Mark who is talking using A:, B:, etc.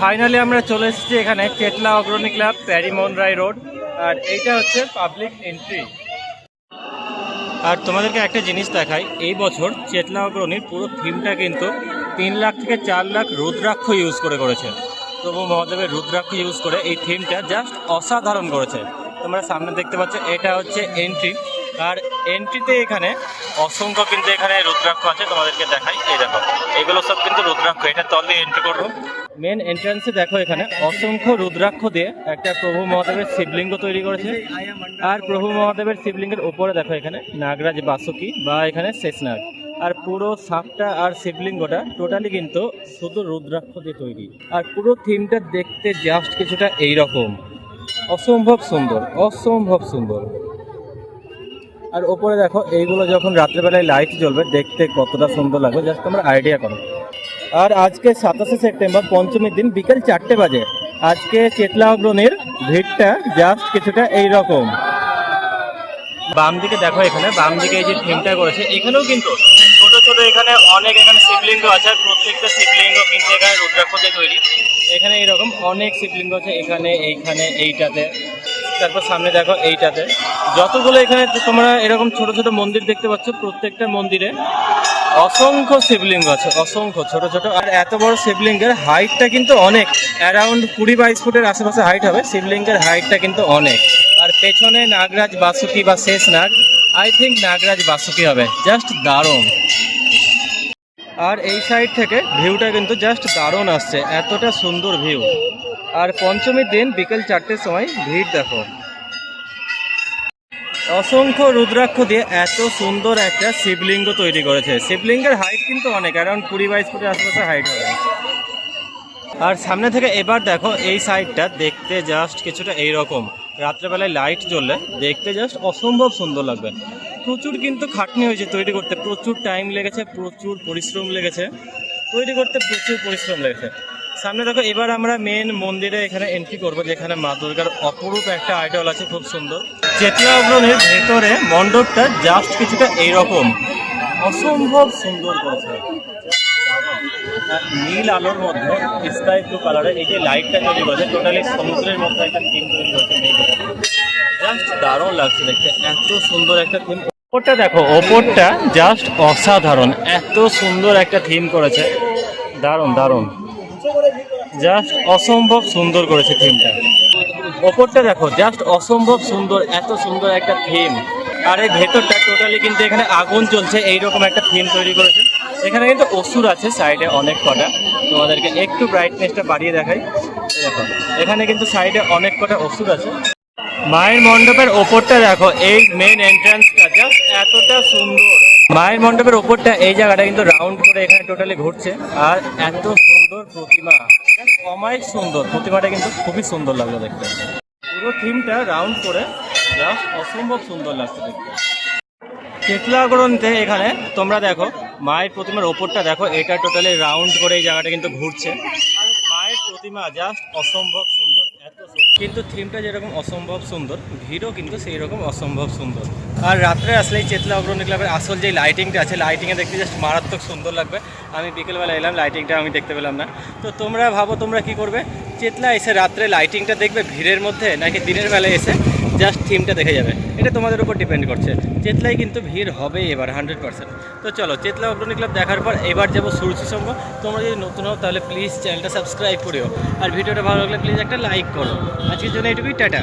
A: Finally আমরা চলে এসেছি এখানে চেতলা অগ্রণী ক্লাব প্যারিমোহন রায় রোড, আর এইটা হচ্ছে পাবলিক এন্ট্রি। আর তোমাদেরকে একটা জিনিস দেখাই, এই বছর চেতলা অগ্রণীর পুরো থিমটা কিন্তু তিন লাখ থেকে চার লাখ রুদ্রাক্ষ ইউজ করে করেছে। প্রভু মহাদেবের রুদ্রাক্ষ ইউজ করে এই থিমটা জাস্ট অসাধারণ করেছে। তোমরা সামনে দেখতে পাচ্ছ, এটা হচ্ছে এন্ট্রি আর এন্ট্রিতে এখানে অসংখ্য কিন্তু এখানে রুদ্রাক্ষ আছে, তোমাদেরকে দেখাই। এই দেখো, এগুলো সব কিন্তু রুদ্রাক্ষ, এটা তল দিয়ে এন্ট্রি করব। মেন এন্ট্রান্সে দেখো এখানে অসংখ্য রুদ্রাক্ষ দিয়ে একটা প্রভু মহাদেবের শিবলিঙ্গ তৈরি করেছে। আর প্রভু মহাদেবের শিবলিঙ্গের উপরে দেখো এখানে নাগরাজ বাসুকি বা এখানে শেষনাগ। আর পুরো সাপটা আর শিবলিঙ্গটা টোটালি কিন্তু শুধু রুদ্রাক্ষ দিয়ে তৈরি। আর পুরো থিমটা দেখতে জাস্ট কিছুটা এইরকম। অসম্ভব সুন্দর অসম্ভব সুন্দর। আর ওপরে দেখো, এইগুলো যখন রাত্রেবেলায় লাইট জ্বলবে, দেখতে কতটা সুন্দর লাগবে জাস্ট তোমরা আইডিয়া করো। আর আজকে সাতাশে সেপ্টেম্বর পঞ্চমীর দিন বিকেল চারটে বাজে। আজকে চেতলা অগ্রণের ভিড়টা জাস্ট কিছুটা এইরকম। বাম দিকে দেখো এখানে বাম দিকে এই যে থিমটা করেছে, এখানেও কিন্তু ছোট ছোট এখানে অনেক এখানে শিবলিঙ্গ আছে, আর প্রত্যেকটা শিবলিঙ্গ কিন্তু এখানে রুদ্রাক্ষ দিয়ে তৈরি। এখানে এরকম অনেক শিবলিঙ্গ আছে, এখানে, এইখানে, এইটাতে। তারপর সামনে দেখো এইটাতে। যতগুলো এখানে তোমরা এরকম ছোট ছোট মন্দির দেখতে পাচ্ছ, প্রত্যেকটা মন্দিরে অসংখ্য শিবলিঙ্গ আছে, অসংখ্য, ছোট ছোট। আর এত বড় শিবলিঙ্গের হাইটটা কিন্তু অনেক। অ্যারাউন্ড কুড়ি বাইশ ফুটের আশেপাশে হাইট হবে, শিবলিঙ্গের হাইটটা কিন্তু অনেক। আর পেছনে নাগরাজ বাসুকি বা শেষ নাগ আই থিঙ্ক নাগরাজ বাসুকি হবে জাস্ট দারুণ। আর এই সাইড থেকে ভিউটা কিন্তু জাস্ট দারুণ আসছে, এতটা সুন্দর ভিউ আর পঞ্চমীর দিন বিকেল চারটের সময় ভিড় দেখো। অসংখ্য রুদ্রাক্ষ দিয়ে এত সুন্দর একটা শিবলিঙ্গ তৈরি করেছে। শিবলিঙ্গের হাইট কিন্তু অনেক অ্যারাউন্ড কুড়ি বাইশ ফুটের আশেপাশে হাইট হবে। আর সামনে থেকে এবার দেখো, এই সাইডটা দেখতে জাস্ট কিছুটা এইরকম। রাত্রেবেলায় লাইট জ্বললে দেখতে জাস্ট অসম্ভব সুন্দর লাগবে। প্রচুর কিন্তু খাটনি হয়েছে তৈরি করতে। প্রচুর টাইম লেগেছে, প্রচুর পরিশ্রম লেগেছে। তৈরি করতে প্রচুর পরিশ্রম লেগেছে। সামনে দেখো, এবার আমরা মেন মন্দিরে এখানে এন্ট্রি করব, যেখানে মা দুর্গার অপরূপ একটা আইডল আছে, খুব সুন্দর। চেতলা অগ্রণের ভেতরে মণ্ডপটা জাস্ট কিছুটা এইরকম অসম্ভব সুন্দর করেছে নীল আলোর মধ্যে স্কাই ব্লু কালারের এই যে লাইটটা তৈরি করেছে টোটালি সমুদ্রের মধ্যে একটা থিম তৈরি করেছে জাস্ট দারুণ লাগছে দেখতে, এত সুন্দর একটা থিম ওপরটা দেখো, ওপরটা জাস্ট অসাধারণ, এত সুন্দর একটা থিম করেছে। দারুণ দারুণ। জাস্ট অসম্ভব সুন্দর করেছে থিমটা ওপরটা দেখো জাস্ট অসম্ভব সুন্দর, এত সুন্দর একটা থিম আর এই ভেতরটা টোটালি কিন্তু এখানে আগুন জ্বলছে, এইরকম একটা থিম তৈরি করেছে। এখানে কিন্তু অসুর আছে সাইডে অনেক কটা। তোমাদেরকে একটু ব্রাইটনেসটা বাড়িয়ে দেখাই। দেখো, এখানে কিন্তু সাইডে অনেক কটা অসুর আছে। মায়ের মণ্ডপের ওপরটা দেখো, এই মেন এন্ট্রান্সটা জাস্ট এতটা সুন্দর। মায়ের মণ্ডপের ওপরটা, এই জায়গাটা কিন্তু রাউন্ড করে এখানে টোটালি ঘুরছে। আর এত সুন্দর প্রতিমা। অমায়িক সুন্দর। প্রতিমাটা কিন্তু খুবই সুন্দর লাগল দেখতে। পুরো থিমটা রাউন্ড করে জাস্ট অসম্ভব সুন্দর লাগছে দেখতে। চেতলাগরণতে এখানে তোমরা দেখো, মায়ের প্রতিমার ওপরটা দেখো, এটা টোটালি রাউন্ড করে এই জায়গাটা কিন্তু ঘুরছে। আর মায়ের প্রতিমা জাস্ট অসম্ভব সুন্দর। কিন্তু থিমটা যেরকম অসম্ভব সুন্দর, ভিড়ও কিন্তু সেই রকম অসম্ভব সুন্দর। আর রাত্রে আসলে চেতলা অগ্রণী ক্লাবের আসল যে লাইটিংটা আছে লাইটিংয়ে দেখতে জাস্ট মারাত্মক সুন্দর লাগবে। আমি বিকেলবেলা এলাম লাইটিংটা আমি দেখতে পেলাম না। তো তোমরা ভাবো তোমরা কি করবে? চেতলা এসে রাত্রে লাইটিংটা দেখবে ভিড়ের মধ্যে, নাকি দিনের বেলায় এসে জাস্ট থিমটা দেখে যাবে। এটা তোমাদের উপর ডিপেন্ড করছে। চেতলায় কিন্তু ভিড় হবে এবার হান্ড্রেড পার্সেন্ট তো চলো, চেতলা অগ্রণী ক্লাব দেখার পর এবার যাব সূর্যি সঙ্গ। তোমরা যদি নতুন হও, তাহলে প্লিজ চ্যানেলটা সাবস্ক্রাইব করিও। আর ভিডিওটা ভালো লাগলে প্লিজ একটা লাইক করো। আজকের জন্য এটুকুই, টাটা।